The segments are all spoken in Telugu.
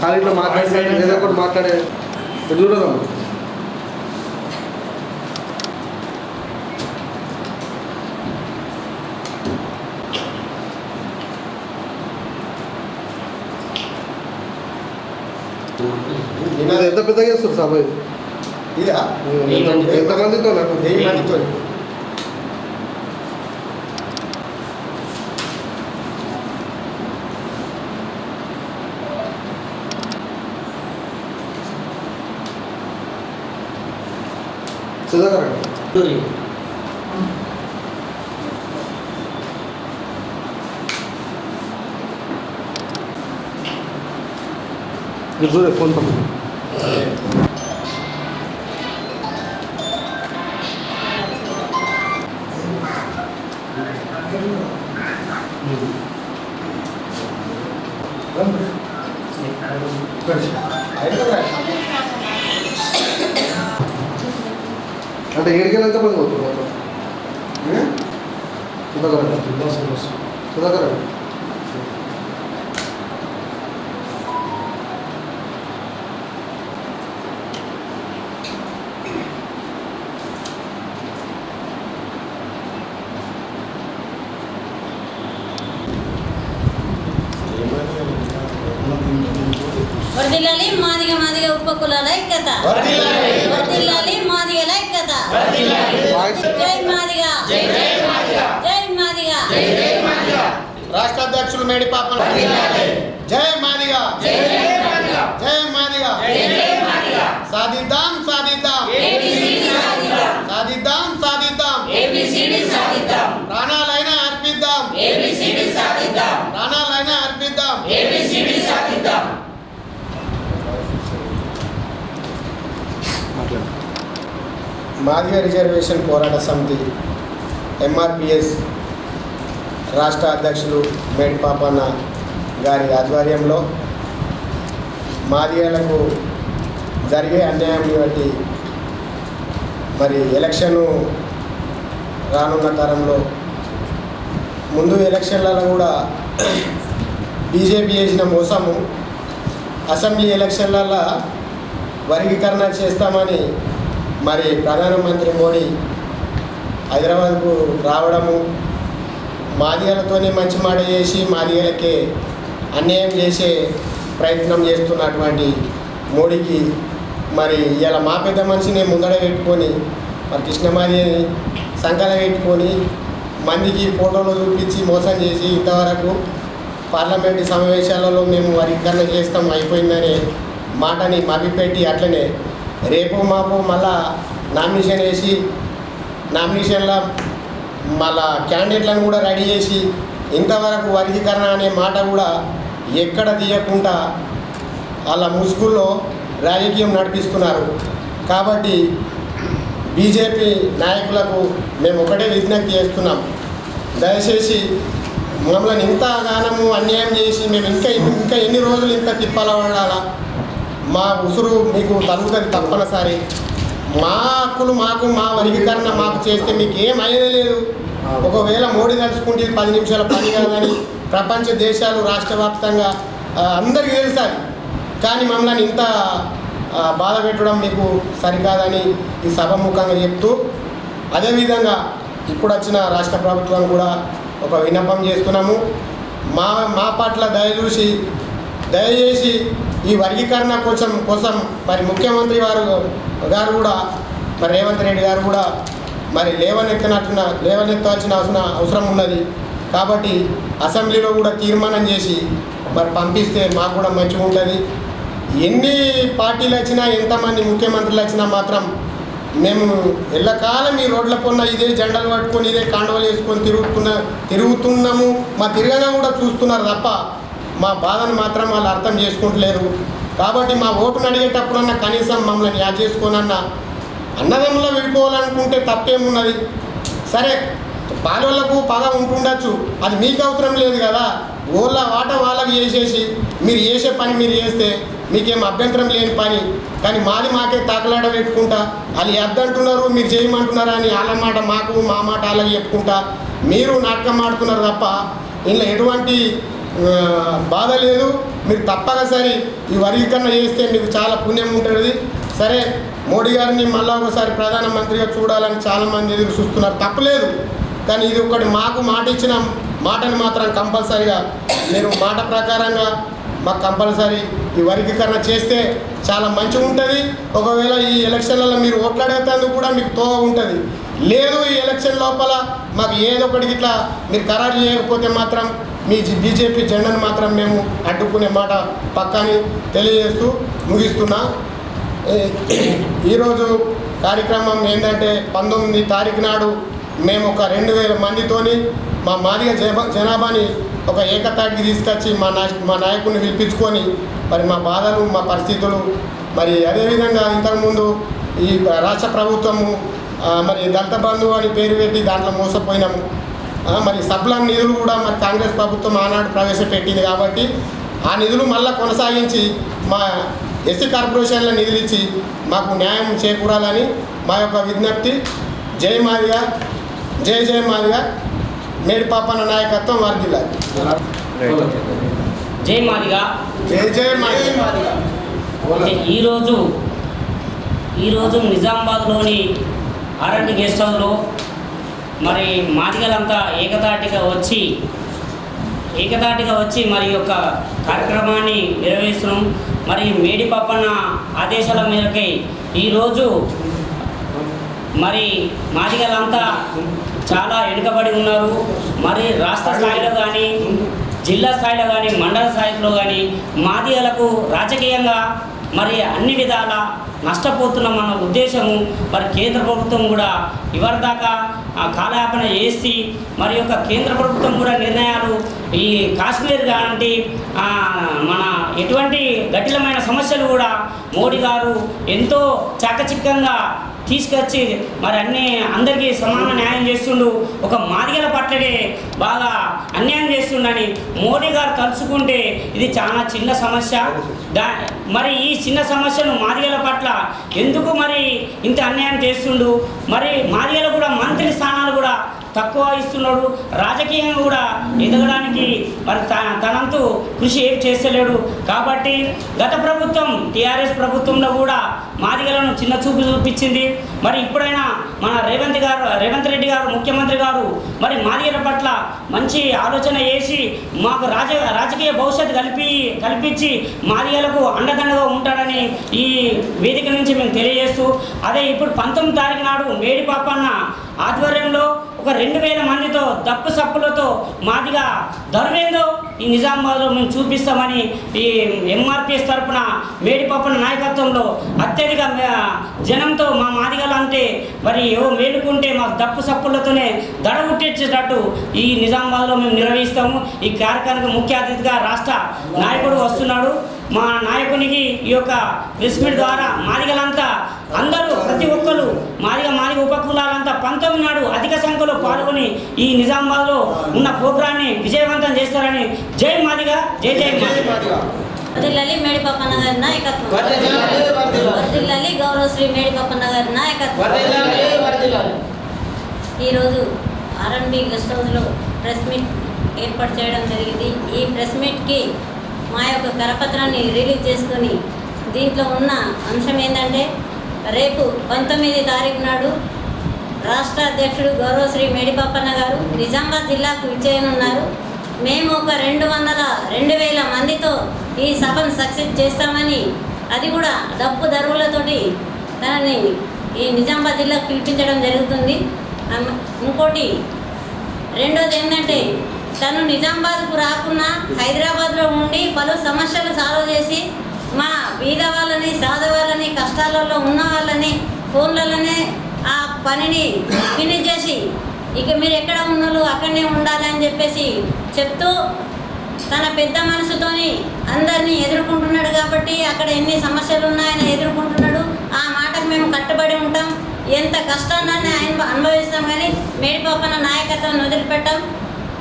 ఖాళీలో మాట్లాడే ఏదో ఒకటి మాట్లాడే చూడదాం ఇది ఎంత పెద్దగా చేస్తారు సభ ఇది? ఇదా ఎంత- ఎంతమందితో నాకు? వెయ్యి మందితో சுதாகரன். சூரிய ஃபோன் பண்ணுங்க ஹைதராபாத் అంటే ఏడికెళ్ళి ఎంత మంది పోతుంది మొత్తం సుధాకర్. సుధాకర్ అండి. వర్దిల్లాలి మాదిగ మాదిగ ఉపకులాల ఐక్యత వర్ధిల్లాలి. వర్దిల్లాలి మాదిగల ఐక్యత వాయిస్ జై మాదిగ జై మాదిగ రాష్ట్ర అధ్యక్షులు మేడి పాపం జై మాదిగా జై మాదిగా సాధిద్దాం సాధిద్దాం సాధిద్దాం సాధిద్దాం ప్రాణాలైనా అర్పిద్దాం ప్రాణాలైనా అర్పిద్దాం మాట్లాడు మాదిగ రిజర్వేషన్ పోరాట సమితి ఎంఆర్పిఎస్ రాష్ట్ర అధ్యక్షులు మేడిపాపన్న గారి ఆధ్వర్యంలో మాదిగలకు జరిగే అన్యాయం బట్టి మరి ఎలక్షన్ రానున్న తరంలో ముందు ఎలక్షన్లలో కూడా బీజేపీ చేసిన మోసము అసెంబ్లీ ఎలక్షన్లలో వర్గీకరణ చేస్తామని మరి ప్రధానమంత్రి మోడీ హైదరాబాద్కు రావడము మాదిగలతోనే మంచి మాట చేసి మాదిగలకే అన్యాయం చేసే ప్రయత్నం చేస్తున్నటువంటి మోడీకి మరి ఇలా మా పెద్ద మనిషిని ముందడ పెట్టుకొని మరి కృష్ణమాదిని సంకల పెట్టుకొని మందికి ఫోటోలు చూపించి మోసం చేసి ఇంతవరకు పార్లమెంటు సమావేశాలలో మేము వర్గీకరణ చేస్తాం అయిపోయిందనే మాటని మభ్యపెట్టి అట్లనే రేపు మాపు మళ్ళా నామినేషన్ వేసి నామినేషన్ల మళ్ళా క్యాండిడేట్లను కూడా రెడీ చేసి ఇంతవరకు వర్గీకరణ అనే మాట కూడా ఎక్కడ తీయకుండా వాళ్ళ ముసుగుల్లో రాజకీయం నడిపిస్తున్నారు. కాబట్టి బీజేపీ నాయకులకు మేము ఒకటే విజ్ఞప్తి చేస్తున్నాం. దయచేసి మమ్మల్ని ఇంతగానము అన్యాయం చేసి మేము ఇంకా ఇంకా ఎన్ని రోజులు ఇంత తిప్పాల పడాలా మా ఉసురు మీకు తగ్గుతుంది తప్పనిసరి. మా హక్కులు మాకు మా వర్గీకరణ మాకు చేస్తే మీకు ఏం లేదు ఒకవేళ మోడీ తలుచుకుంటే ఇది పది నిమిషాల పని కాదని ప్రపంచ దేశాలు రాష్ట్ర వ్యాప్తంగా అందరికీ తెలుసాలి కానీ మమ్మల్ని ఇంత బాధ పెట్టడం మీకు సరికాదని ఈ సభముఖంగా చెప్తూ అదేవిధంగా ఇప్పుడు వచ్చిన రాష్ట్ర ప్రభుత్వం కూడా ఒక విన్నపం చేస్తున్నాము. మా మా పట్ల దయచూసి దయచేసి ఈ వర్గీకరణ కోసం కోసం మరి ముఖ్యమంత్రి వారు గారు కూడా మరి రేవంత్ రెడ్డి గారు కూడా మరి లేవనెత్తనట్టున లేవనెత్తాల్సిన అవసరం అవసరం ఉన్నది. కాబట్టి అసెంబ్లీలో కూడా తీర్మానం చేసి మరి పంపిస్తే మాకు కూడా మంచిగా ఉంటుంది. ఎన్ని పార్టీలు వచ్చినా ఎంతమంది ముఖ్యమంత్రులు వచ్చినా మాత్రం మేము ఎల్లకాలం ఈ రోడ్ల పొన్న ఇదే జెండాలు పట్టుకొని ఇదే కాండవలు వేసుకొని తిరుగుతున్న తిరుగుతున్నాము. మా తిరగగా కూడా చూస్తున్నారు తప్ప మా బాధను మాత్రం వాళ్ళు అర్థం చేసుకుంటలేరు. కాబట్టి మా ఓటును అడిగేటప్పుడన్నా కనీసం మమ్మల్ని యాడ్ చేసుకోనన్నా అన్నదమ్ములో విడిపోవాలనుకుంటే తప్పేమున్నది? సరే పాలోళ్ళకు పదం ఉంటుండొచ్చు. అది మీకు అవసరం లేదు కదా. ఓళ్ళ వాట వాళ్ళకి చేసేసి మీరు చేసే పని మీరు చేస్తే మీకేం అభ్యంతరం లేని పని. కానీ మాది మాకే తాకలాడ పెట్టుకుంటా. వాళ్ళు ఎద్దంటున్నారు మీరు చేయమంటున్నారా అని వాళ్ళ మాట మాకు మా మాట అలాగే చెప్పుకుంటా. మీరు నాటకం ఆడుతున్నారు తప్ప ఇందులో ఎటువంటి బాధ లేదు. మీరు తప్పకసరి ఈ వర్గీకరణ చేస్తే మీకు చాలా పుణ్యం ఉంటుంది. సరే మోడీ గారిని మళ్ళా ఒకసారి ప్రధానమంత్రిగా చూడాలని చాలామంది ఎదురు చూస్తున్నారు. తప్పలేదు. కానీ ఇది ఒకటి మాకు మాట ఇచ్చిన మాటని మాత్రం కంపల్సరిగా మీరు మాట ప్రకారంగా మాకు కంపల్సరీ ఈ వర్గీకరణ చేస్తే చాలా మంచిగా ఉంటుంది. ఒకవేళ ఈ ఎలక్షన్లలో మీరు ఓట్లాడేటందుకు కూడా మీకు తోవ ఉంటుంది. లేదు ఈ ఎలక్షన్ లోపల మాకు ఏదో ఒకటి ఇట్లా మీరు ఖరారు చేయకపోతే మాత్రం మీ బీజేపీ జెండాను మాత్రం మేము అడ్డుకునే మాట పక్కని తెలియజేస్తూ ముగిస్తున్నా. ఈరోజు కార్యక్రమం ఏంటంటే పంతొమ్మిది తారీఖు నాడు మేము ఒక రెండు వేల మందితోని మా మాదిగ జన- జనాభాని ఒక ఏకతాటికి తీసుకొచ్చి మా నా మా నాయకుడిని పిలిపించుకొని మరి మా బాధలు మా పరిస్థితులు మరి అదేవిధంగా ఇంతకుముందు ఈ రాష్ట్ర ప్రభుత్వము మరి దళిత బంధువు అని పేరు పెట్టి దాంట్లో మోసపోయినాము. మరి సబ్లాన్ నిధులు కూడా మరి కాంగ్రెస్ ప్రభుత్వం ఆనాడు ప్రవేశపెట్టింది కాబట్టి ఆ నిధులు మళ్ళీ కొనసాగించి మా ఎస్సీ కార్పొరేషన్ల నిధులు ఇచ్చి మాకు న్యాయం చేకూరాలని మా యొక్క విజ్ఞప్తి. జై మాదిగా జై జై మాదిగా. మేడిపాపన్న నాయకత్వం వర్దిల్లాలి జై మాదిగా. జై జై మాదిగా. ఈరోజు ఈరోజు నిజామాబాద్లోని ఆర్ఎండి గెస్ట్ హౌస్లో మరి మాదిగలంతా ఏకతాటిగా వచ్చి ఏకతాటిగా వచ్చి మరి యొక్క కార్యక్రమాన్ని నిర్వహిస్తున్నాం. మరి మేడి పప్పన్న ఆదేశాల మేరకై ఈరోజు మరి మాదిగలంతా చాలా వెనుకబడి ఉన్నారు. మరి రాష్ట్ర స్థాయిలో కానీ జిల్లా స్థాయిలో కానీ మండల స్థాయిలో కానీ మాదిగలకు రాజకీయంగా మరి అన్ని విధాల నష్టపోతున్నామన్న ఉద్దేశము మరి కేంద్ర ప్రభుత్వం కూడా ఇవరిదాకా ఆ కాలయాపన చేసి మరి యొక్క కేంద్ర ప్రభుత్వం కూడా నిర్ణయాలు ఈ కాశ్మీర్ లాంటి మన ఎటువంటి గటిలమైన సమస్యలు కూడా మోడీ గారు ఎంతో చాకచక్యంగా తీసుకొచ్చి మరి అన్ని అందరికీ సమాన న్యాయం చేస్తుండు. ఒక మాదిగల పట్లనే బాగా అన్యాయం చేస్తుండని మోడీ గారు తలుచుకుంటే ఇది చాలా చిన్న సమస్య. దా మరి ఈ చిన్న సమస్యను మాదిగల పట్ల ఎందుకు మరి ఇంత అన్యాయం చేస్తుండు? మరి మాదిగ కూడా మంత్రి స్థానాలు కూడా తక్కువ ఇస్తున్నాడు. రాజకీయంగా కూడా ఎదగడానికి మరి తన తనంతు కృషి ఏం చేస్తలేడు. కాబట్టి గత ప్రభుత్వం టీఆర్ఎస్ ప్రభుత్వంలో కూడా మాదిగలను చిన్న చూపు చూపించింది. మరి ఇప్పుడైనా మన రేవంత్ గారు రేవంత్ రెడ్డి గారు ముఖ్యమంత్రి గారు మరి మాదిగల పట్ల మంచి ఆలోచన చేసి మాకు రాజ రాజకీయ భవిష్యత్తు కల్పి కల్పించి మాదిగలకు అండదండగా ఉంటాడని ఈ వేదిక నుంచి మేము తెలియజేస్తూ అదే ఇప్పుడు పంతొమ్మిది తారీఖు నాడు మేడి పాపన్న ఆధ్వర్యంలో ఒక రెండు వేల మందితో దప్పు సప్పులతో మాదిగా దొరవేందో ఈ నిజామాబాద్లో మేము చూపిస్తామని ఈ ఎంఆర్పిఎస్ తరఫున మేడిపాపన నాయకత్వంలో అత్యధిక జనంతో మా మాదిగలు అంటే మరి ఏవో మేలుకుంటే మా దప్పు సప్పులతోనే దడ ఉట్టించేటట్టు ఈ నిజామాబాద్లో మేము నిర్వహిస్తాము. ఈ కార్యక్రమానికి ముఖ్య అతిథిగా రాష్ట్ర నాయకుడు వస్తున్నాడు. మా నాయకునికి ఈ యొక్క ప్రెస్ మీట్ ద్వారా మాదిగలంతా అందరూ ప్రతి ఒక్కరు మాదిగ మాదిగ ఉపకులాలంతా పంతొమ్మిది నాడు అధిక సంఖ్యలో పాల్గొని ఈ నిజామాబాద్లో ఉన్న ప్రోగ్రాన్ని విజయవంతం చేస్తారని జై మాదిగ జై జై మేడిపప్పన్న గారి నాయకత్వం. వర్దిల్లాలి గౌరవశ్రీ మేడిపప్పన్న గారి నాయకత్వం. ఈరోజు ఆర్ఎన్బి గెస్ట్ హౌస్లో ప్రెస్ మీట్ ఏర్పాటు చేయడం జరిగింది. ఈ ప్రెస్ మీట్కి మా యొక్క కరపత్రాన్ని రిలీజ్ చేసుకొని దీంట్లో ఉన్న అంశం ఏంటంటే రేపు పంతొమ్మిది తారీఖు నాడు రాష్ట్ర అధ్యక్షుడు గౌరవశ్రీ మేడిపప్పన్న గారు నిజామాబాద్ జిల్లాకు విచ్చేయనున్నారు. మేము ఒక రెండు వందల రెండు వేల మందితో ఈ సభను సక్సెస్ చేస్తామని అది కూడా డప్పు ధరువులతోటి తనని ఈ నిజామాబాద్ జిల్లాకు పిలిపించడం జరుగుతుంది. ఇంకోటి రెండోది ఏంటంటే తను నిజామాబాద్కు రాకున్నా హైదరాబాద్లో ఉండి పలు సమస్యలు సాల్వ్ చేసి మా బీద వాళ్ళని సాధవాళ్ళని కష్టాలలో ఉన్న వాళ్ళని ఫోన్లలోనే ఆ పనిని ఫినిష్ చేసి ఇక మీరు ఎక్కడ ఉన్నోళ్ళు అక్కడనే ఉండాలని చెప్పేసి చెప్తూ తన పెద్ద మనసుతోని అందరినీ ఎదుర్కొంటున్నాడు కాబట్టి అక్కడ ఎన్ని సమస్యలు ఉన్నాయని ఎదుర్కొంటున్నాడు. ఆ మాటకు మేము కట్టుబడి ఉంటాం. ఎంత కష్టాన్ని ఆయన అనుభవిస్తాం కానీ మేడిపాపన నాయకత్వాన్ని వదిలిపెట్టాం.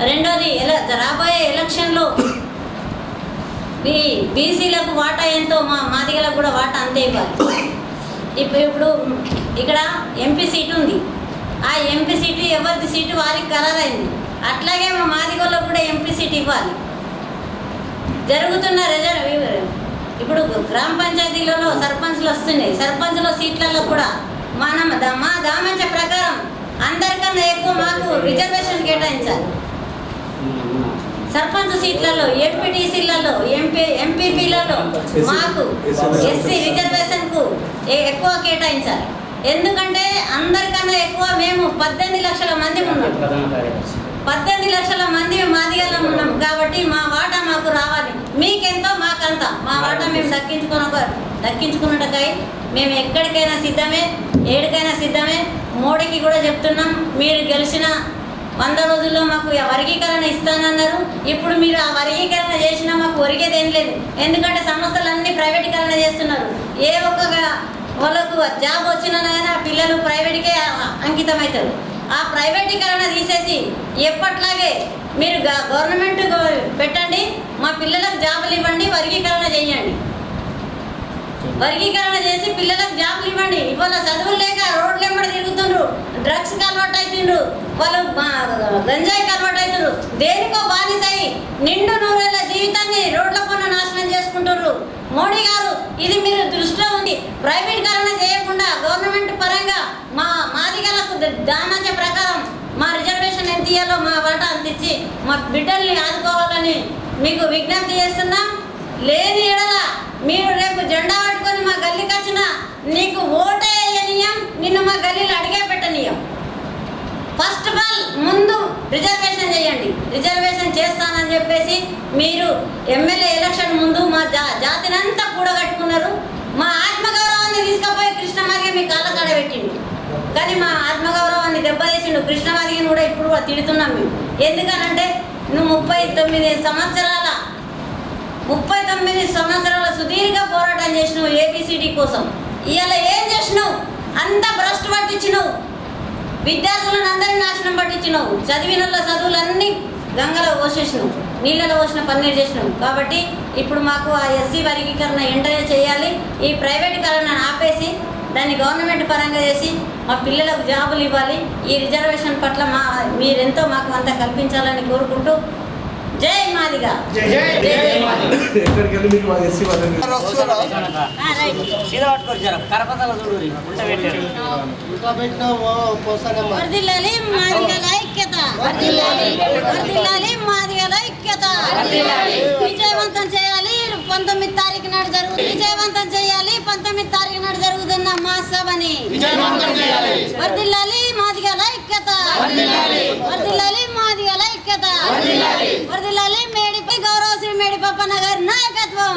రెండోది ఎల రాబోయే ఎలక్షన్లో ఈ బీసీలకు వాటా ఎంతో మా మాదిగలకు కూడా వాటా అంతే ఇవ్వాలి. ఇప్పుడు ఇప్పుడు ఇక్కడ ఎంపీ సీటు ఉంది. ఆ ఎంపీ సీటు ఎవరిది సీటు వారికి ఖరారైంది. అట్లాగే మా మాదిగోళ్ళకు కూడా ఎంపీ సీట్ ఇవ్వాలి. జరుగుతున్న రిజర్వ్ ఇప్పుడు గ్రామ పంచాయతీలలో సర్పంచ్లు వస్తున్నాయి. సర్పంచ్ల సీట్లలో కూడా మనం మా దామంచ ప్రకారం అందరికన్నా ఎక్కువ మాకు రిజర్వేషన్ కేటాయించాలి. సర్పంచ్ సీట్లలో ఎంపీటీసీలలో ఎంపీ ఎంపీపీలలో మాకు ఎస్సీ రిజర్వేషన్కు ఎక్కువ కేటాయించాలి. ఎందుకంటే అందరికన్నా ఎక్కువ మేము పద్దెనిమిది లక్షల మంది ఉన్నాం. పద్దెనిమిది లక్షల మంది మాదిగలం ఉన్నాం కాబట్టి మా వాటా మాకు రావాలి. మీకెంతో మాకంత. మా వాటా మేము దక్కించుకున్న దక్కించుకున్నటకై మేము ఎక్కడికైనా సిద్ధమే ఏడికైనా సిద్ధమే. మోడీకి కూడా చెప్తున్నాం మీరు గెలిచిన వంద రోజుల్లో మాకు వర్గీకరణ ఇస్తానన్నారు. ఇప్పుడు మీరు ఆ వర్గీకరణ చేసినా మాకు ఒరిగేది ఏం లేదు. ఎందుకంటే సంస్థలన్నీ ప్రైవేటీకరణ చేస్తున్నారు. ఏ ఒక్క వాళ్ళకు జాబ్ వచ్చినైనా పిల్లలు ప్రైవేట్కే అంకితమవుతారు. ఆ ప్రైవేటీకరణ తీసేసి ఎప్పట్లాగే మీరు గ- గవర్నమెంట్ పెట్టండి. మా పిల్లలకు జాబులు ఇవ్వండి వర్గీకరణ చేయండి. వర్గీకరణ చేసి పిల్లలకు జాబ్లు ఇవ్వండి. ఇవాళ చదువులు లేక రోడ్లు వెంబడి తిరుగుతుండ్రు. డ్రగ్స్ కన్వర్ట్ అవుతుండ్రు వాళ్ళు గంజాయి కన్వర్ట్ అవుతుండ్రు దేనికో బాధితాయి నిండు నూరేళ్ళ జీవితాన్ని రోడ్ల పైన నాశనం చేసుకుంటున్నారు మోడీ గారు ఇది మీరు దృష్టిలో ఉంది ప్రైవేటీకరణ చేయకుండా గవర్నమెంట్ పరంగా మా మాదిగలకు దానంచే ప్రకారం మా రిజర్వేషన్ ఎంత ఇయ్యాలో మా వాటా అంత ఇచ్చి మా బిడ్డల్ని ఆదుకోవాలని మీకు విజ్ఞప్తి చేస్తున్నాం. లేని ఎడల మీరు రేపు జెండా పట్టుకొని మా గల్లీకి వచ్చిన నీకు ఓటేయనీయం నిన్ను మా గల్లీలో అడిగే పెట్టనీయం ఫస్ట్ ఆఫ్ ఆల్ ముందు రిజర్వేషన్ చేయండి. రిజర్వేషన్ చేస్తానని చెప్పేసి మీరు ఎమ్మెల్యే ఎలక్షన్ ముందు మా జా జాతినంతా కూడగట్టుకున్నారు. మా ఆత్మగౌరవాన్ని తీసుకుపోయి కృష్ణమాదిగ మీ కాళ్ళ కాడ పెట్టిండు. కానీ మా ఆత్మగౌరవాన్ని దెబ్బతీసిండు కృష్ణమాదిగని కూడా ఇప్పుడు కూడా తిడుతున్నాం మేము. ఎందుకనంటే నువ్వు ముప్పై తొమ్మిది సంవత్సరాల ముప్పై తొమ్మిది సంవత్సరాల సుదీర్ఘ పోరాటం చేసినావు ఏబిసిడి కోసం. ఇవాళ ఏం చేసినావు? అంత భ్రష్టు పట్టించినావు. విద్యార్థులను అందరినీ నాశనం పట్టించినావు. చదివిన చదువులన్నీ గంగలో పోసేసినావు. నీళ్ళలో పోసిన పన్నీరు చేసినావు. కాబట్టి ఇప్పుడు మాకు ఆ ఎస్సీ వర్గీకరణ ఎంటనే చేయాలి. ఈ ప్రైవేటీకరణ ఆపేసి దాన్ని గవర్నమెంట్ పరంగా చేసి మా పిల్లలకు జాబులు ఇవ్వాలి. ఈ రిజర్వేషన్ పట్ల మా మీరెంతో మాకు అంత కల్పించాలని కోరుకుంటూ జై మాదిగా. విజయవంతం చేయాలి. పంతొమ్మిది తారీఖు నాడు జరుగు విజయవంతం చేయాలి. పంతొమ్మిది తారీఖు నాడు జరుగుతున్న మహాసభని వర్ధిల్లాలి మాదిగల ఐక్యత. వర్ధిల్లాలి మాదిగల ఐక్యత. మేడిపప్ప నగర్ నాయకత్వం